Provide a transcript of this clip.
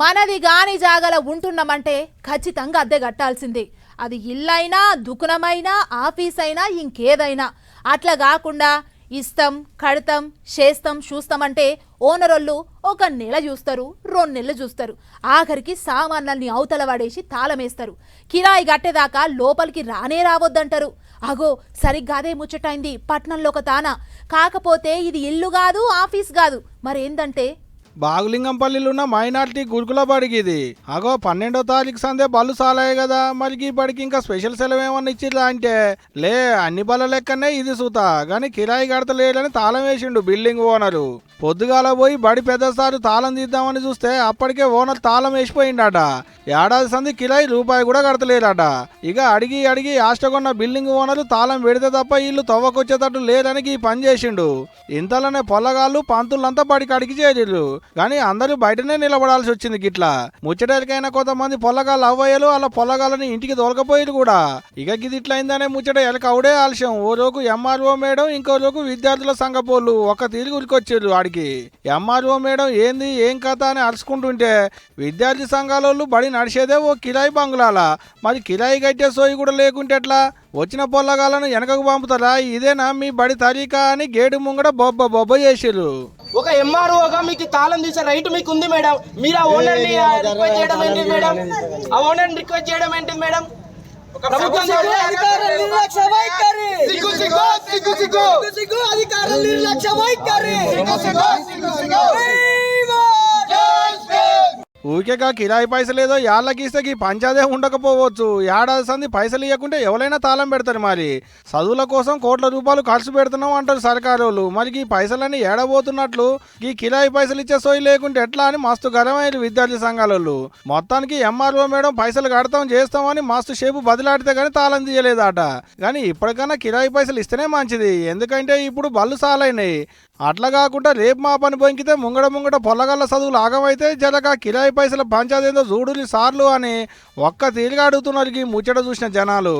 మనది గాని జాగల ఉంటున్నామంటే ఖచ్చితంగా అద్దె కట్టాల్సిందే. అది ఇల్లైనా దుకుణమైనా ఆఫీస్ అయినా ఇంకేదైనా. అట్లా కాకుండా ఇస్తాం కడతాం చేస్తాం చూస్తామంటే ఓనరోళ్ళు ఒక నెల చూస్తారు రెండు నెలలు చూస్తారు. ఆఖరికి సామాన్లన్నీ అవతల పడేసి తాళమేస్తారు. కిరాయి కట్టేదాకా లోపలికి రానే రావద్దంటారు. అగో సరిగ్గా అదే ముచ్చటైంది పట్నంలో ఒక తాన. కాకపోతే ఇది ఇల్లు కాదు ఆఫీస్ కాదు. మరేందంటే బాగులింగంపల్లిలో ఉన్న మైనార్టీ గురుకుల బడికి ఇది. అగో పన్నెండో తారీఖు సందే బళ్ళు సాలాయి కదా. మరి ఈ బడికి ఇంకా స్పెషల్ సెలవు ఏమన్నా ఇచ్చిర్రా అంటే? లే అన్ని బల్ల లెక్కనే ఇది సూత. కానీ కిరాయి కడతలేడని తాళం వేసిండు బిల్డింగ్ ఓనరు. పొద్దుగాల పోయి బడి పెద్దసారి తాళం తీద్దామని చూస్తే అప్పటికే ఓనర్ తాళం వేసిపోయిండట. ఏడాది సంది కిరాయి రూపాయి కూడా కడతలేడట ఇక అడిగి అడిగి ఆష్టకొన్న బిల్డింగ్ ఓనరు తాళం పెడితే తప్ప ఇల్లు తవ్వకొచ్చేటట్టు లేదని ఈ పని చేసిండు. ఇంతలోనే పొల్లగాళ్ళు పంతులంతా బడికి అడిగి చేరిర్రు. కానీ అందరూ బయటనే నిలబడాల్సి వచ్చింది గిట్లా. ముచ్చటకైనా కొంతమంది పొల్లగాళ్ళు అవ్వయ్యలు అలా పొల్లగాళ్ళని ఇంటికి దొరకపోయేది కూడా. ఇక గిది ఇట్లా ముచ్చట ఎలక అవుడే ఆలస్యం. ఓ రోజు ఎంఆర్ఓ మేడం ఇంకో రోజు విద్యార్థుల సంఘపోళ్ళు ఒక్క ఒక తిరిగి ఉరికొచ్చారు ఆడికి. ఎంఆర్ఓ మేడం ఏంది ఏం కథ అని అరుచుకుంటుంటే విద్యార్థి సంఘాల వాళ్ళు బడి నడిచేదే ఓ కిరాయి బంగ్లాల. మరి కిరాయి కట్టే సోయి కూడా లేకుంటే ఎట్లా? వచ్చిన పొల్లగాలను వెనకకు పంపుతారా? ఇదేనా మీ బడి తరీకా అని గేటు ముంగడ బొబ్బ బొబ్బ చేసిర్రు. ఒక ఎంఆర్ఓగా మీకు తాళం తీసే రైట్ మీకు ఉంది మేడం మీరు ఆ ఓనర్ని రిక్వెస్ట్ చేయడం ఏంటి మేడం ఆ ఓనర్ని రిక్వెస్ట్ చేయడం ఏంటి మేడం అధికారుల నిర్లక్ష్య వైఖరి ఊరికేగా కిరాయి పైసలు ఏదో యాళ్ళకి ఇస్తే ఈ పంచాదే ఉండకపోవచ్చు. ఏడాది సంది పైసలు ఇవ్వకుంటే ఎవరైనా తాళం పెడతారు మరి. చదువుల కోసం కోట్ల రూపాయలు ఖర్చు పెడుతున్నాం అంటారు సర్కారు మరి ఈ పైసలన్నీ ఏడబోతున్నట్లు ఈ కిరాయి పైసలు ఇచ్చే సోయి లేకుంటే ఎట్లా అని మస్తు గరమైన విద్యార్థి సంఘాల వాళ్ళు మొత్తానికి ఎంఆర్ఓ మేడం పైసలు కడతాం చేస్తామని మస్తు షేపు బదిలాడితే కానీ తాళం తీయలేదట. కానీ ఇప్పటికన్నా కిరాయి పైసలు ఇస్తేనే మంచిది. ఎందుకంటే ఇప్పుడు బళ్ళు సాలైనాయి. అట్లా కాకుండా రేపు మా పని పొంకితే ముంగడ ముంగడ పొల్లగల్ల చదువులు ఆగమైతే జరగా కిరాయి పైసల పంచాదేందో చూడులి సార్లు అని ఒక్క తీరిగా అడుగుతున్నారు ఈ ముచ్చట చూసిన జనాలు.